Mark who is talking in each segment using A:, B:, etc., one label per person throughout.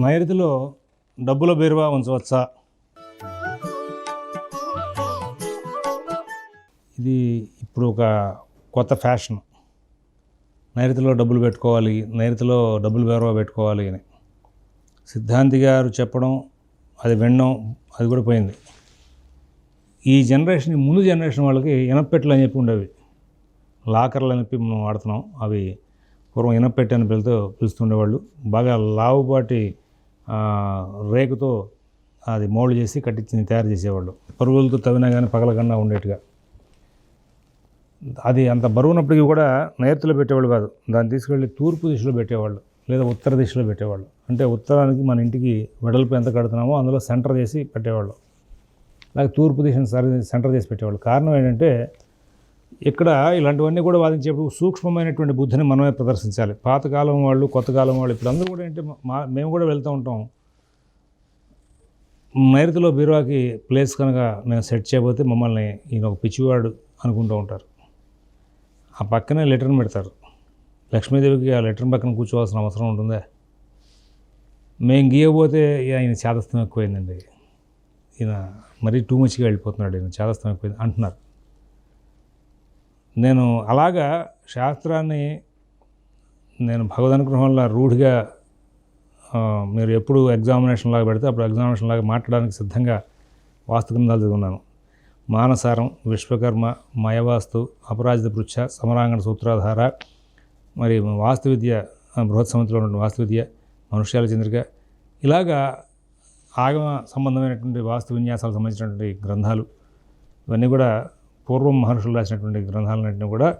A: నైరుతిలో డబ్బుల బీరువా ఉంచవచ్చా? ఇది ఇప్పుడు ఒక కొత్త ఫ్యాషన్. నైరుతిలో డబ్బులు పెట్టుకోవాలి నైరుతిలో డబ్బులు బీరువా పెట్టుకోవాలి అని. సిద్ధాంతి గారు చెప్పడం అది వినడం అది కూడా పోయింది. ఈ జనరేషన్ ముందు జనరేషన్ వాళ్ళకి ఇనప్పెట్లు అని చెప్పి ఉండేవి. లాకర్లు అని చెప్పి మనం వాడుతున్నాం. అవి పూర్వం ఇనపెట్టె అని పిలుతూ పిలుస్తుండేవాళ్ళు. బాగా లావుపాటి రేకుతో అది మోల్డ్ చేసి కట్టించి తయారు చేసేవాళ్ళు. పరుగులతో తవ్వినా కానీ పగలకుండా ఉండేట్టుగా. అది అంత బరువునప్పటికీ కూడా నైరుతిలో పెట్టేవాళ్ళు కాదు. దాన్ని తీసుకెళ్ళి తూర్పు దిశలో పెట్టేవాళ్ళు లేదా ఉత్తర దిశలో పెట్టేవాళ్ళు. అంటే ఉత్తరానికి మన ఇంటికి వెడల్పు ఎంత కడుతున్నామో అందులో సెంటర్ చేసి పెట్టేవాళ్ళు. అలాగే తూర్పు దిశను సరి- సెంటర్ చేసి పెట్టేవాళ్ళు. కారణం ఏంటంటే ఇక్కడ ఇలాంటివన్నీ కూడా వాదించేప్పుడు సూక్ష్మమైనటువంటి బుద్ధిని మనమే ప్రదర్శించాలి. పాతకాలం వాళ్ళు కొత్త కాలం వాళ్ళు ఇప్పుడు అందరూ కూడా ఏంటి మా మేము కూడా వెళ్తూ ఉంటాం. నైరుతిలో బీరువాకి ప్లేస్ కనుక మేము సెట్ చేయబోతే మమ్మల్ని ఈయన ఒక పిచ్చివాడు అనుకుంటూ ఉంటారు. ఆ పక్కనే లెటర్ని పెడతారు. లక్ష్మీదేవికి ఆ లెటర్ పక్కన కూర్చోవాల్సిన అవసరం ఉంటుందా? మేము గీయబోతే ఆయన చేతస్థం ఎక్కువైందండి. ఈయన మరీ టూ మచ్గా వెళ్ళిపోతున్నాడు ఈయన చేతస్థం ఎక్కువైంది అంటున్నారు. నేను అలాగా శాస్త్రాన్ని నేను భగవదనుగ్రహం రూఢిగా మీరు ఎప్పుడు ఎగ్జామినేషన్ లాగా పెడితే అప్పుడు ఎగ్జామినేషన్ లాగా మాట్లాడడానికి సిద్ధంగా వాస్తు గ్రంథాలు చదువున్నాను మానసారం విశ్వకర్మ మయవాస్తు అపరాజిత పృచ్ఛ సమరాంగణ సూత్రాధార మరి వాస్తు విద్య ఆ, బృహత్ సమితిలో ఉన్న వాస్తు విద్య మనుష్యాల చంద్రిక ఇలాగా ఆగమ సంబంధమైనటువంటి వాస్తు విన్యాసాలకు సంబంధించినటువంటి గ్రంథాలు ఇవన్నీ కూడా పూర్వం మహర్షులు రాసినటువంటి గ్రంథాలన్నింటినీ కూడా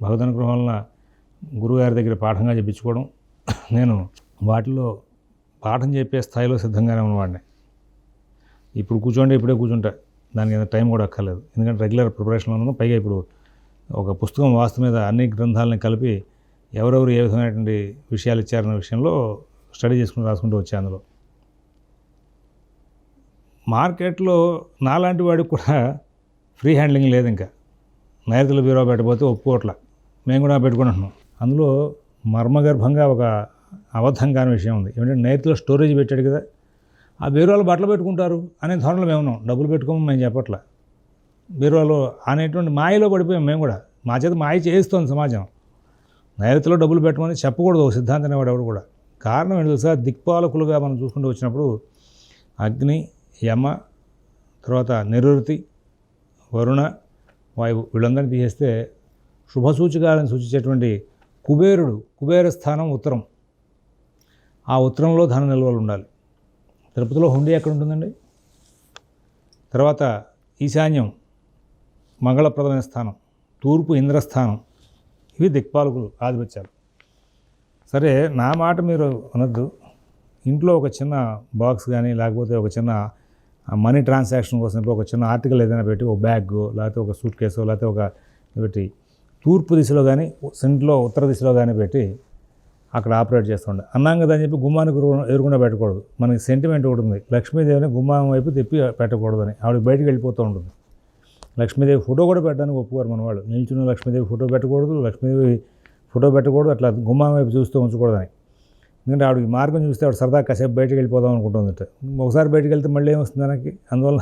A: భగవదనుగ్రహం వలన గురువుగారి దగ్గర పాఠంగా చెప్పించుకోవడం నేను వాటిలో పాఠం చెప్పే స్థాయిలో సిద్ధంగానే ఉన్నవాడిని. ఇప్పుడు కూర్చోండి ఇప్పుడే కూర్చుంటా. దానికి ఎంత టైం కూడా అక్కర్లేదు. ఎందుకంటే రెగ్యులర్ ప్రిపరేషన్లో ఉన్నాను పైగా ఇప్పుడు ఒక పుస్తకం వాస్తు మీద అన్ని గ్రంథాలని కలిపి ఎవరెవరు ఏ విధమైనటువంటి విషయాలు ఇచ్చారన్న విషయంలో స్టడీ చేసుకుని రాసుకుంటూ వచ్చాను అందులో. మార్కెట్లో నాలాంటి వాడికి కూడా ఫ్రీ హ్యాండ్లింగ్ లేదు ఇంకా. నైరుతుల బీరో పెట్టబోతే ఒప్పుకోవట్ల. మేము కూడా పెట్టుకుంటున్నాం. అందులో మర్మగర్భంగా ఒక అబద్ధం కాని విషయం ఉంది. ఏమంటే నైరుతిలో స్టోరేజ్ పెట్టాడు కదా. ఆ బీరువాలో బట్టలు పెట్టుకుంటారు అనే ధోరణిలో మేము ఉన్నాం. డబ్బులు పెట్టుకోమని మేము చెప్పట్లా. బీరువాలో అనేటువంటి మాయలో పడిపోయాం మేము కూడా. మా చేత మాయ చేయిస్తోంది సమాజం. నైరుతిలో డబ్బులు పెట్టమని చెప్పకూడదు ఒక సిద్ధాంతం ఎవడెవడు కూడా. కారణం ఏంటి తెలుసా? దిక్పాలకులుగా మనం చూసుకుంటూ వచ్చినప్పుడు అగ్ని యమ తర్వాత నిరుతి వరుణ వాయువు వీళ్ళందరినీ తీసేస్తే శుభసూచకాలను సూచించేటువంటి కుబేరుడు కుబేర స్థానం ఉత్తరం. ఆ ఉత్తరంలో ధన నిల్వలు ఉండాలి. తిరుపతిలో హుండీ ఎక్కడ ఉంటుందండి? తర్వాత ఈశాన్యం మంగళప్రదమైన స్థానం తూర్పు ఇంద్రస్థానం. ఇవి దిక్పాలకులు ఆధిపత్యాలు. సరే నా మాట మీరు అనద్దు. ఇంట్లో ఒక చిన్న బాక్స్ కానీ లేకపోతే ఒక చిన్న మనీ ట్రాన్సాక్షన్ కోసం ఒక చిన్న ఆర్టికల్ ఏదైనా పెట్టి ఒక బ్యాగ్ లేకపోతే ఒక సూట్ కేసు లేకపోతే ఒక పెట్టి తూర్పు దిశలో కానీ సెంట్లో ఉత్తర దిశలో కానీ పెట్టి అక్కడ ఆపరేట్ చేస్తుండే. అన్నాం కదా అని చెప్పి గుమ్మానికి ఎదురు- ఎదురుకుండా పెట్టకూడదు. మనకి సెంటిమెంట్ ఒకటి ఉంది. లక్ష్మీదేవిని గుమ్మం వైపు తిప్పి పెట్టకూడదని. ఆవిడ బయటకు వెళ్ళిపోతూ ఉంటుంది. లక్ష్మీదేవి ఫోటో కూడా పెట్టడానికి ఒప్పుకోరు మన వాళ్ళు నిల్చున్న లక్ష్మీదేవి ఫోటో పెట్టకూడదు లక్ష్మీదేవి ఫోటో పెట్టకూడదు అట్లా గుమ్మం వైపు చూస్తూ ఉంచకూడదని. ఎందుకంటే ఆవిడకి మార్గం చూస్తే ఆవిడ సరదా కాసేపు బయటికి వెళ్ళిపోదాం అనుకుంటుందట. ఒకసారి బయటికి వెళ్తే మళ్ళీ ఏమొస్తుంది దానికి? అందువల్ల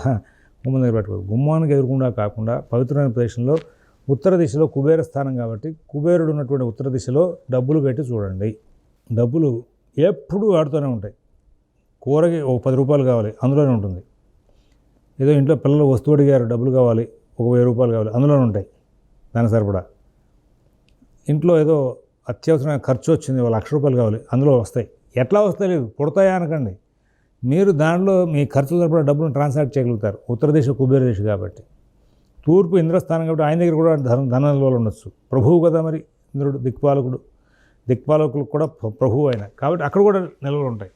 A: గుమ్మం దగ్గర పెట్టుకోదు గుమ్మానికి ఎదురుకుండా కాకుండా పవిత్రమైన ప్రదేశంలో ఉత్తర దిశలో కుబేర స్థానం కాబట్టి కుబేరుడు ఉన్నటువంటి ఉత్తర దిశలో డబ్బులు పెట్టి చూడండి. డబ్బులు ఎప్పుడూ ఆడుతూనే ఉంటాయి. కూరకి ఒక పది రూపాయలు కావాలి అందులోనే ఉంటుంది. ఏదో ఇంట్లో పిల్లలు వస్తువు అడిగారు డబ్బులు కావాలి ఒక వెయ్యి రూపాయలు కావాలి అందులోనే ఉంటాయి. దాని సరిపడా. ఇంట్లో ఏదో అత్యవసరమైన ఖర్చు వచ్చింది ఒక లక్ష రూపాయలు కావాలి. అందులో వస్తాయి. ఎట్లా వస్తాయి లేదు పుడతాయా అనకండి. మీరు దానిలో మీ ఖర్చు సరిపడా డబ్బులు ట్రాన్సాక్ట్ చేయగలుగుతారు. ఉత్తర కుబేర దేశం కాబట్టి. తూర్పు ఇంద్రస్థానం కాబట్టి ఆయన దగ్గర కూడా ధన ధన నిల్వలు ఉండొచ్చు. ప్రభువు కదా మరి ఇంద్రుడు దిక్పాలకుడు. దిక్పాలకులకు కూడా ప్రభువు ఆయన. కాబట్టి అక్కడ కూడా నిల్వలు ఉంటాయి.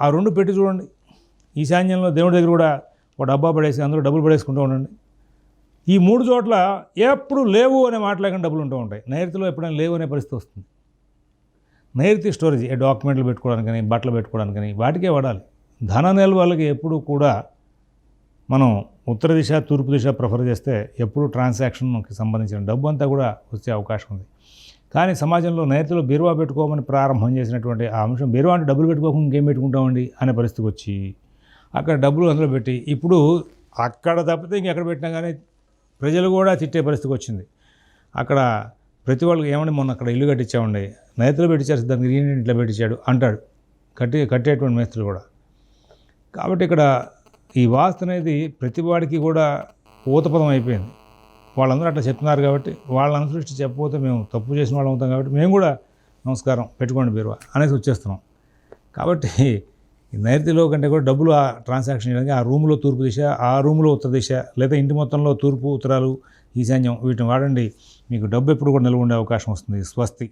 A: ఆ రెండు పెట్టి చూడండి. ఈశాన్యంలో దేవుడి దగ్గర కూడా ఒక డబ్బా పడేసి అందులో డబ్బులు పడేసుకుంటూ ఉండండి. ఈ మూడు చోట్ల ఎప్పుడు లేవు అనే మాట్లాడకుండా డబ్బులు ఉంటూ ఉంటాయి. నైరుతిలో ఎప్పుడైనా లేవు అనే పరిస్థితి వస్తుంది. నైరుతి స్టోరేజ్ ఏ డాక్యుమెంట్లు పెట్టుకోవడానికి కానీ బట్టలు పెట్టుకోవడానికి కానీ వాటికే వాడాలి. ధన నిల్వలకి ఎప్పుడు కూడా మనం ఉత్తర దిశ తూర్పు దిశ ప్రిఫర్ చేస్తే ఎప్పుడు ట్రాన్సాక్షన్కి సంబంధించిన డబ్బు అంతా కూడా వచ్చే అవకాశం ఉంది. కానీ సమాజంలో నైరుతిలో బీరువా పెట్టుకోమని ప్రారంభం చేసినటువంటి ఆ అంశం బీరువా అంటే డబ్బులు పెట్టుకోకుండా ఇంకేం పెట్టుకుంటామండి అనే పరిస్థితికి వచ్చి అక్కడ డబ్బులు అందులో పెట్టి ఇప్పుడు అక్కడ తప్పితే ఇంకెక్కడ పెట్టినా కానీ ప్రజలు కూడా తిట్టే పరిస్థితికి వచ్చింది. అక్కడ ప్రతి వాళ్ళకి ఏమండి మొన్న అక్కడ ఇల్లు కట్టించామండి. నేతలు పెట్టించారు దానికి గ్రీన్ ఇంట్లో పెట్టించాడు అంటాడు. కట్టి కట్టేటువంటి మేస్త్రులు కూడా. కాబట్టి ఇక్కడ ఈ వాస్తు అనేది ప్రతి వాడికి కూడా ఊతపదం అయిపోయింది. వాళ్ళందరూ అట్లా చెప్తున్నారు కాబట్టి వాళ్ళ అనుసృష్టి చెప్పకపోతే మేము తప్పు చేసిన వాళ్ళం అవుతాం కాబట్టి మేము కూడా నమస్కారం పెట్టుకోండి బీరువా అనేసి వచ్చేస్తున్నాం. కాబట్టి నైరుతిలో కంటే కూడా డబ్బులు ఆ ట్రాన్సాక్షన్ చేయడానికి ఆ రూమ్లో తూర్పు దిశ ఆ రూమ్లో ఉత్తర దిశ లేదా ఇంటి మొత్తంలో తూర్పు ఉత్తరాలు ఈశాన్యం వీటిని వాడండి. మీకు డబ్బు ఎప్పుడు కూడా నిల్వ ఉండే అవకాశం వస్తుంది. స్వస్తి.